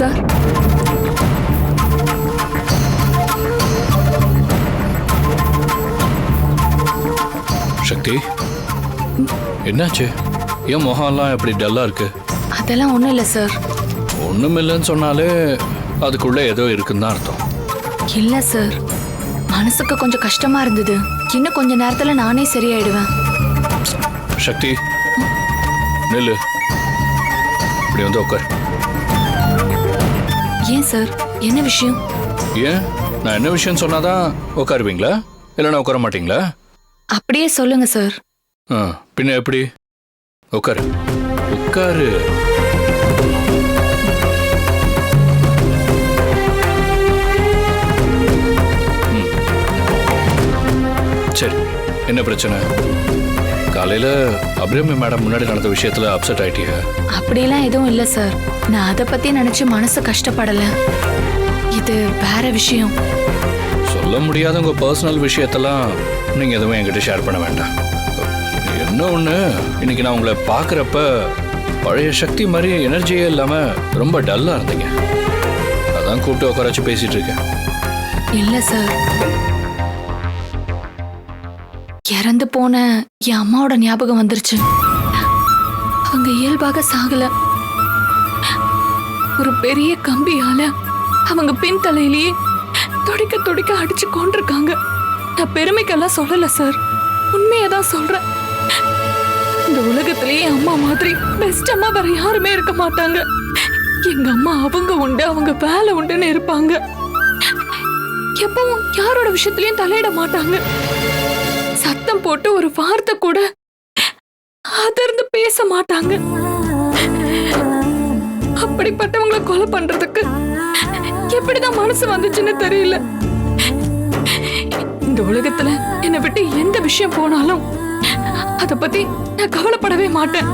Sir. சக்தி என்னாச்சு? ஏன் முகம்லாம் இப்படி டல்லா இருக்கு? அதெல்லாம் ஒன்றும் இல்லை சார். ஒண்ணும் இல்லைன்னு சொன்னாலே அதுக்குள்ள ஏதோ இருக்குன்னு தான் அர்த்தம். இல்லை சார். மனசுக்கு கொஞ்சம் கஷ்டமா இருந்தது. இன்னும் கொஞ்ச நேரத்துல நானே சரியாயிடுவேன். சக்தி நில்லு. இப்படி வந்து உட்கார். ஏன் சார்? என்ன விஷயம்? ஏன்? நான் என்ன விஷயம் சொன்னாதான் உட்காருவீங்களா? இல்லைன்னா உட்கார மாட்டீங்களா? அப்படியே சொல்லுங்க சார். ஆ பின்ன எப்படி? உட்காரு. உட்காரு. சரி என்ன பிரச்சனை? காலையில அபிராமி மேடம் முன்னாடி நடந்த விஷயத்துல அப்செட் ஆயிட்டீங்க. அப்படியெல்லாம் எதுவும் இல்லை சார் நான் அதை பத்தி நினைச்சு மனசு கஷ்டப்படல. இது வேற விஷயம். சொல்ல முடியாத உங்க பர்சனல் விஷயத்தெல்லாம் நீங்க எதுவும் என்கிட்ட ஷேர் பண்ண வேண்டாம். என்ன ஒண்ணு? இன்னைக்கு நான் உங்களை பார்க்குறப்ப பழைய சக்தி மாதிரி எனர்ஜியே இல்லாம ரொம்ப டல்லா இருந்தீங்க. அதான் கூப்பிட்டு உட்கார வச்சு பேசிட்டு இருக்கேன். இல்ல சார் இறந்து போன என் அம்மாவோட ஞாபகம் வந்துருச்சு. அவங்க இயல்பாக சாகல. ஒரு பெரிய கம்பியால அவங்க பின் தலையிலேயே துடிக்க துடிக்க அடிச்சு கொண்டிருக்காங்க நான் பெருமைக்கெல்லாம் சொல்லல சார். உண்மையை தான் சொல்றேன். இந்த உலகத்திலேயே அம்மா மாதிரி பெஸ்ட் அம்மா வேற யாருமே இருக்க மாட்டாங்க. எங்க அம்மா அவங்க உண்டு அவங்க வேலை உண்டுன்னு இருப்பாங்க. எப்பவும் யாரோட விஷயத்திலயும் தலையிட மாட்டாங்க. சத்தம் போட்டு ஒரு வார்த்தை கூட அதிர்ந்து பேச மாட்டாங்க. அப்படிப்பட்டவங்களை கொலை பண்றதுக்கு எப்படிதான் மனசு வந்துச்சுன்னு தெரியல. இந்த உலகத்துல என்னை விட்டு எந்த விஷயம் போனாலும் அத பத்தி நான் கவலைப்படவே மாட்டேன்.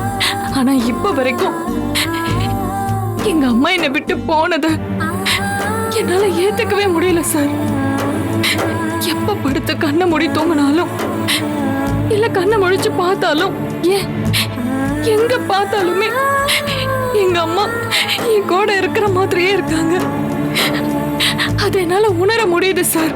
ஆனா இப்ப வரைக்கும் எங்க அம்மா என்னை விட்டு போனது என்னால ஏத்துக்கவே முடியல சார். எப்ப படுத்து கண்ணை மூடி தூங்கினாலும் இல்ல கண்ணை முழிச்சு பார்த்தாலும் ஏன்? எங்க பார்த்தாலுமே எங்க அம்மா என் கூட இருக்கிற மாதிரியே இருக்காங்க. அது என்னால உணர முடியுது சார்.